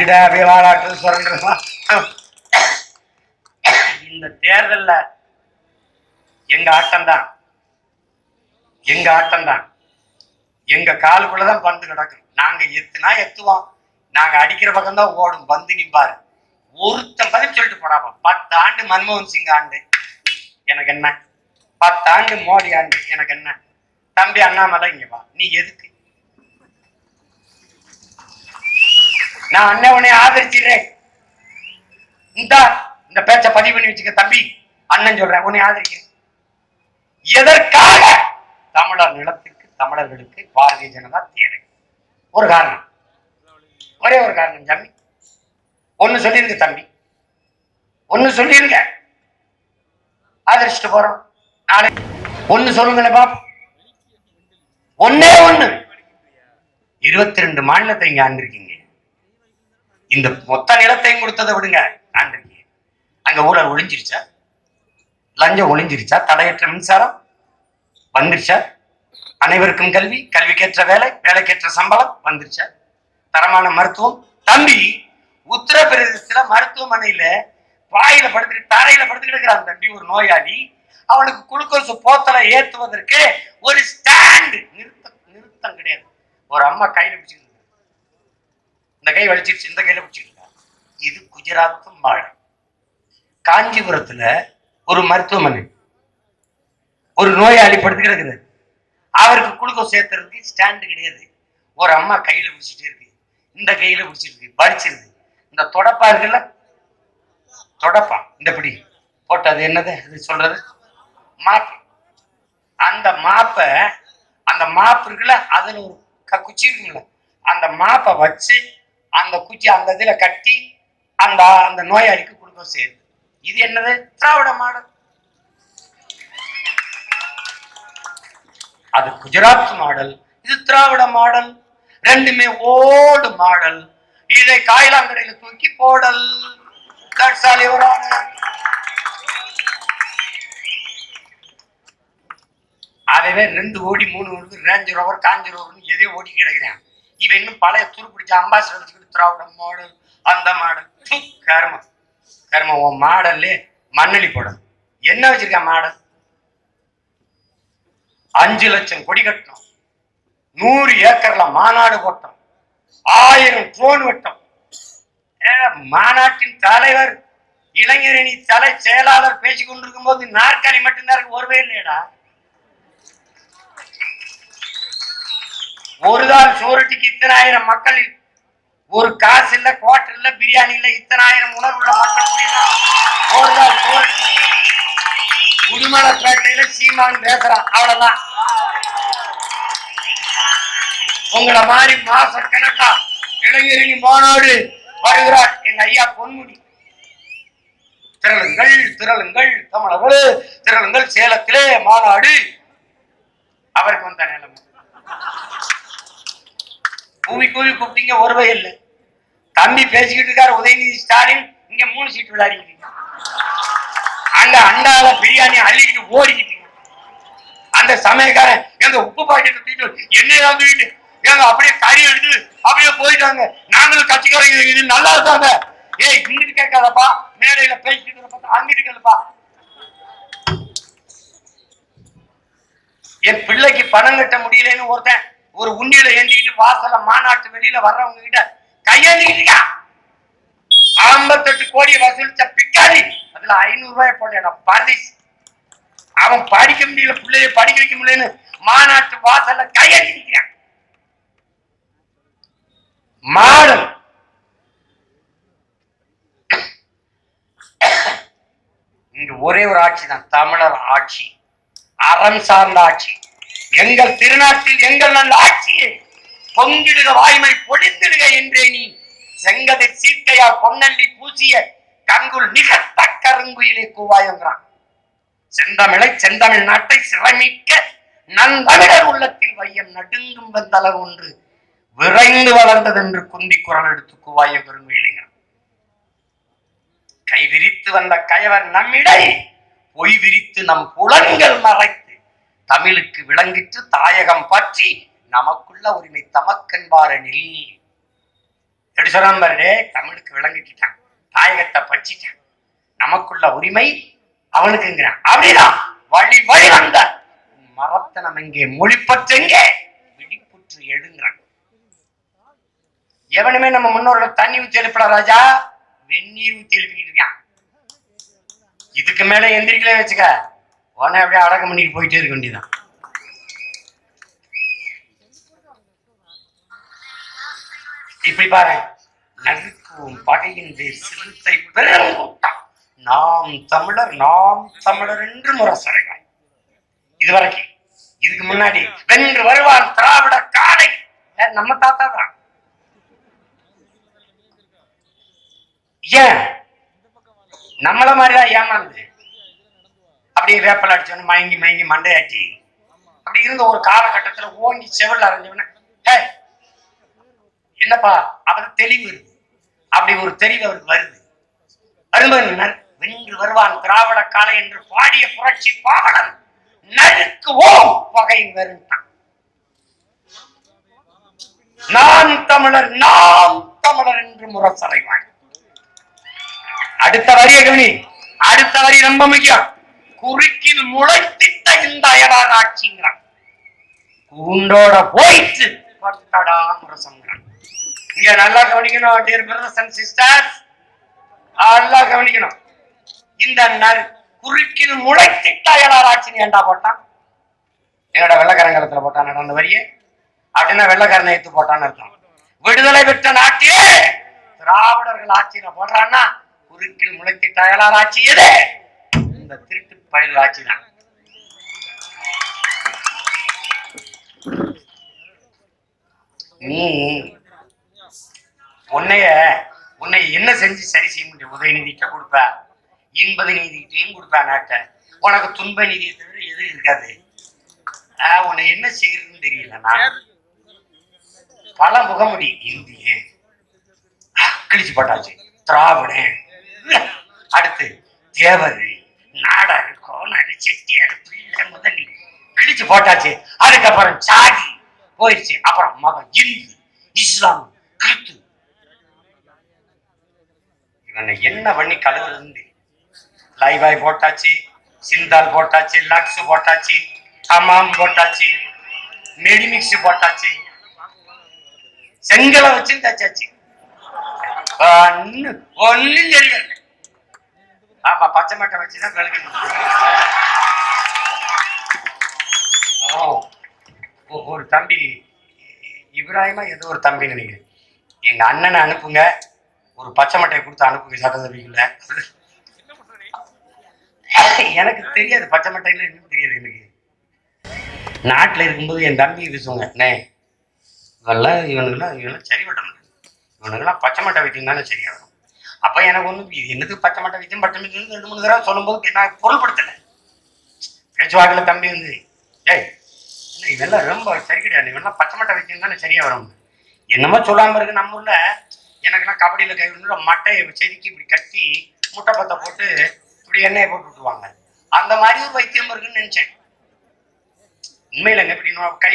வச்சுக்கிட்ட அப்படியே வாழாட்டு சொல்றா இந்த தேர்தல்ல எங்க ஆட்டம் தான் எங்க ஆட்டம்தான்? எங்க காலுக்குள்ளதான் பந்து கிடக்கும். நாங்க எத்துனா எத்துவோம். நாங்க அடிக்கிற பக்கம் தான் ஓடும். பந்து நிம்பாரு. ஒருத்தன் பதில் சொல்லிட்டு போடாப்பா பத்து ஆண்டு மன்மோகன் சிங் ஆண்டு. எனக்கு என்ன? பத்து ஆண்டு மோடி ஆண்டு. எனக்கு என்ன? தம்பி அண்ணாமலை இங்க வா. நீ எதுக்கு? நான் உன்னை ஆதரிச்சிடுறேன். இந்த இந்த பேச்ச பதிவு பண்ணி வச்சுக்க தம்பி. அண்ணன் சொல்றேன் உன்னை ஆதரிக்கிறேன். எதற்காக தமிழர் நிலத்துக்கு தமிழர்களுக்கு பாரதிய ஜனதா தேவை? ஒரு காரணம். ஒரே ஒரு காரணம் தம்பி ஒண்ணு சொல்லிருங்க தம்பி. ஒண்ணு சொல்லிருங்க. ஆதரிச்சுட்டு போறோம். நாளை ஒண்ணு சொல்லுங்களேன் பாப் ஒன்னே ஒண்ணு. இருபத்தி ரெண்டு மாநிலத்தை இங்க ஆண்டிருக்கீங்க. இந்த மொத்த நிலத்தையும் கொடுத்ததை விடுங்க. ஆண்டிருக்கீங்க அங்க ஊழல் ஒளிஞ்சிருச்சா லஞ்சம் ஒளிஞ்சிருச்சா தடையற்ற மின்சாரம் வந்துருச்சா? அனைவருக்கும் கல்வி கல்விக்கேற்ற வேலை வேலைக்கேற்ற சம்பளம் வந்துருச்சா? தரமான மருத்துவம். தம்பி உத்தரப்பிரதேசத்துல மருத்துவமனையில வாயில படுத்துட்டு தரையில படுத்துட்டு இருக்கிறான் தம்பி ஒரு நோயாளி. அவனுக்கு குளுக்கோஸ் போத்தலை ஏற்றுவதற்கு ஒரு ஸ்டாண்ட். நிறுத்தம் நிறுத்தம் கிடையாது. ஒரு அம்மா கையில பிடிச்சிருக்கு இந்த கை வலிச்சிருச்சு இந்த கையில பிடிச்சிருக்கா இது குஜராத் மாடு. காஞ்சிபுரத்துல ஒரு மருத்துவமனை. ஒரு நோயாளி படுத்து கிடக்குது. அவருக்கு குளுக்கோஸ் சேர்த்துறதுக்கு ஸ்டாண்டு கிடையாது. ஒரு அம்மா கையில பிடிச்சிட்டு இருக்கு. இந்த கையில பிடிச்சிருக்கு பறிச்சிருக்கு இந்த தொடப்பா இருக்குல்ல? தொடப்பா இந்த பிடி. போட்டு அது என்னது? அது சொல்றது? மாப்பு. அந்த மாப்பை அந்த மாப்பு இருக்குல்ல அதுல ஒரு க- குச்சி இருக்குங்களா அந்த மாப்பை வச்சு அந்த குச்சி அந்த இதுல கட்டி அந்த அந்த நோயாளிக்கு குடும்பம் சேருது. இது என்னது? திராவிட மாடல். அது குஜராத் மாடல். இது திராவிட மாடல். ரெண்டுமே ஓல்டு மாடல். இதை காயிலாங்கடையில தூக்கி போடல். That's all ரெண்டு ஓடி மூணு ஓடி ரேஞ்ச் ரோவர் காஞ்சி ரோவர்னு எதையோ ஓடி கிடக்குறேன். இவன் இன்னும் பழைய துருப்பிடிச்ச அம்பாசிடர் வச்சுக்கிட்டு திராவிட மாடல் அந்த மாடல் ப்பு, கர்மம். கர்மம் உன் மாடல்லே மண்ணளி போட என்ன வச்சிருக்க மாடல் அஞ்சு லட்சம் கொடி கட்டணும் நூறு ஏக்கர்ல மாநாடு போட்டோம். ஆயிரம் ட்ரோன் வெட்டோம். மாநாட்டின் தலைவர் இளைஞரணி தலை செயலாளர் பேசிக்கொண்டிருக்கும் போது நாற்காலி மட்டும்தான் இருக்கு ஒருவே இல்லையடா. ஒருதான் நாள் சோரட்டிக்கு இத்தனாயிரம் மக்கள் ஒரு காசு இல்ல குவார்டர் இல்ல பிரியாணி இல்ல இத்தனாயிரம் உணர்வுள்ள மக்கள் கூடினா ஒரு நாள் உடுமலைப்பேட்டையில சீமான் பேசுறான் அவ்வளவுதான். உங்களை மாதிரி மாச கணக்கா இளைஞரணி மாநாடு வருகிறார். எங்க ஐயா பொன்முடி. திரளுங்கள் திரளுங்கள் தமிழர்களே திரளுங்கள் சேலத்திலே மாநாடு. அவருக்கு வந்த நிலைமை. கூவி கூவி கூப்பிட்டீங்க ஒருவே இல்லை. தம்பி பேசிக்கிட்டு இருக்காரு உதயநிதி ஸ்டாலின் இங்க மூணு சீட்டு விளையாடிக்கிட்டீங்க அங்க அண்டால பிரியாணி அள்ளிக்கிட்டு ஓடிக்கிட்டீங்க அந்த சமயக்காரன் எங்க உப்பு பாக்கெட்டை தூக்கிட்டு என்னையா தூக்கிட்டு? ஏங்க அப்படியே கறி எடுத்து அப்படியே போயிட்டாங்க. நாங்களும் கட்சிக்காரங்க இது நல்லா இருக்காங்க. ஏய் இங்கிட்டு கேட்காதப்பா. மேடையில பேசிட்டு பார்த்தா அங்கிட்டு கேளுப்பா. என் பிள்ளைக்கு பணம் கட்ட முடியலன்னு ஒருத்தன் ஒரு உண்டியில ஏந்திக்கிட்டு வாசல்ல மாநாட்டு வெளியில வர்றவங்க கிட்ட கையேந்திக்கிட்டு இருக்கான். ஐம்பத்தெட்டு கோடி வசூலிச்ச பிக்காரி அதுல ஐநூறு ரூபாய் போடல பரிஸ் அவன் படிக்க முடியல பிள்ளைய படிக்க வைக்க முடியலன்னு மாநாட்டு வாசல்ல கையெழுத்தி நிக்கிறான் மாடல் இங்க ஒரே ஒரு ஆட்சி தான் தமிழர் ஆட்சி. அறம் சார்ந்த ஆட்சி. எங்கள் திருநாட்டில் எங்கள் நல்ல ஆட்சியை பொங்கிடுக வாய்மை பொழிந்திடுக என்றே நீ செங்கதிர் சீட்டையா பொன்னல்லி பூசிய கங்குல் நிகழ்த்த கருங்குயிலே கூவாயங்கிறான். செந்தமிழை செந்தமிழ் நாட்டை சிரமிக்க நந்தமிழர் உள்ளத்தில் வையம் நடுங்கும் வந்தளவு ஒன்று விரைந்து வளர்ந்ததென்று குந்தி குரல் எடுத்து கூவாய பெருங்குயிலுங்கிறான் கை விரித்து வந்த கயவர் நம்மிடை பொய் விரித்து நம் புலன்கள் மறைத்து தமிழுக்கு விளங்கிற்று தாயகம் பற்றி நமக்குள்ள உரிமை தமக்கென்பாரெனில் எப்படி சொல்றான் தமிழுக்கு விளங்கிட்டான் தாயகத்தை பச்சிட்டான் நமக்குள்ள உரிமை அவனுக்குங்கிறான். அப்படிதான் வழி வழி வந்த மரத்தனம் எங்கே? மொழிப்பற்றெங்கே விழிப்புற்று எழுங்கிறான். எவனுமே நம்ம முன்னோர்கள் தண்ணி ஊற்றி எழுப்பல ராஜா? வெந்நீர் ஊற்றி எழுப்பிக்கிட்டு இருக்கான். இதுக்கு மேல எந்திரிக்கல வச்சுக்க. உடனே அப்படியே அடக்கம் பண்ணிட்டு போயிட்டே இருக்க வேண்டியதான் இப்படி பாரு நகுக்கும் படையின்றி சிறுத்தை பெருங்கூட்டம் நாம் தமிழர் நாம் தமிழர் என்று முரசறைவாய் இதுவரைக்கும் இதுக்கு முன்னாடி வென்று வருவான் திராவிட காலை நம்ம தாத்தா தான் ஏன்? நம்மள மாதிரிதான் ஏமாந்து அப்படியே வேப்பல் அடிச்சவன மயங்கி மயங்கி மண்டையாட்டி அப்படி இருந்த ஒரு காலகட்டத்துல ஓங்கி செவில் அரைஞ்சவன ஹே என்னப்பா அவருக்கு தெளிவு இருக்கு. அப்படி ஒரு தெளிவு அவருக்கு வருது. வருவன் வென்று வருவான் திராவிட காலை என்று பாடிய புரட்சி பாவலன் நறுக்கு ஓம் பகை வருந்தான் நான் தமிழர் நாம் தமிழர் என்று முரசறைவான் அடுத்த வரிய கவனி அடுத்த வரி ரொம்ப முக்கியம். குறுக்கில் முளைத்திட்ட இந்த அயலார் ஆட்சிங்கிறான் கூண்டோட போயிட்டு பட்டடா முரசங்கிறான். இங்க நல்லா கவனிக்கணும் டியர் பிரதர்ஸ் அண்ட் சிஸ்டர்ஸ் நல்லா கவனிக்கணும். இந்த குறுக்கில் முளைத்திட்ட அயலார் ஆட்சி ஏன்டா போட்டான்? என்னோட வெள்ளக்காரங்கலத்துல போட்டான் அந்த வரியே? அப்படின்னா வெள்ளக்காரனை எடுத்து போட்டான்னு அர்த்தம். விடுதலை பெற்ற நாட்டிலே திராவிடர்கள் ஆட்சியில போடுறான்னா குறுக்கில் முளைத்திட்ட அயலார் ஆட்சி எது? இந்த திருட்டு பழைய ஆட்சி தான் நீ உன்னைய உன்னை என்ன செஞ்சு சரி செய்ய முடியும்? உதயநிதிக்க கொடுப்ப. இன்பத நீதிக்கிட்டையும் கொடுப்ப நாட்டை உனக்கு துன்ப நீதியை தவிர எதுவும் இருக்காது. ஆஹ், உன்னை என்ன செய்யறதுன்னு தெரியல நான். பல முகமுடி இந்திய. கிழிச்சு போட்டாச்சு. திராவிடன் அடுத்து தேவர் நாடக. செட்டியார் பிள்ளை முதலி. கிழிச்சு போட்டாச்சு. அதுக்கப்புறம் சாதி. போயிடுச்சு அப்புறம் மதம் இந்து. இஸ்லாம். கிறிஸ்து. இவனை என்ன பண்ணி கழுவுறது லைவாய் போட்டாச்சு. சிந்தால் போட்டாச்சு. லக்ஸ் போட்டாச்சு. ஹமாம் போட்டாச்சு. மெடிமிக்ஸ் போட்டாச்சு. செங்கலை வச்சு தச்சாச்சு. ஒன்னும் ஒண்ணும் தெரியல. ஆமா பச்சை மட்டை வச்சுதான் விளக்கணும் தம்பி இப்ராஹிமா ஏதோ ஒரு தம்பின்னு நினைக்கிறேன். எங்க அண்ணனை அனுப்புங்க. ஒரு பச்சை மட்டையை கொடுத்து அனுப்புங்க சட்டசபைக்குள்ள எனக்கு தெரியாது பச்சை மட்டையில இன்னும் தெரியாது எனக்கு. நாட்டுல இருக்கும்போது என் தம்பி பேசுவாங்க அண்ணே இவெல்லாம் இவனுக்கெல்லாம் இவனெல்லாம் சரி பட்ட இவனுக்குலாம் இவனுக்கெல்லாம் பச்சை மட்டை வைத்தியம் தானே சரியாகும் அப்ப எனக்கு ஒண்ணு இது என்னது பச்சை மட்டை வைத்தியம்? பச்சை வைத்தியம் ரெண்டு மூணு தடவை சொல்லும்போது நான் பொருள்படுத்தலை. பேச்சுவாக்கில் தம்பி வந்து ஏய் இல்லை இதெல்லாம் ரொம்ப சரி கிடையாது. இவெல்லாம் பச்சை மட்டை வைத்தியம் சரியா வரும். என்னமோ சொல்லாம இருக்கு நம்ம ஊர்ல. எனக்குலாம் கபடியில கை விழுந்து மட்டையை செதுக்கி இப்படி கட்டி முட்டை பத்தை போட்டு இப்படி எண்ணெயை போட்டு விட்டுருவாங்க. அந்த மாதிரி ஒரு வைத்தியம் இருக்குன்னு நினைச்சேன். உண்மையிலங்க இப்படி நம்ம கை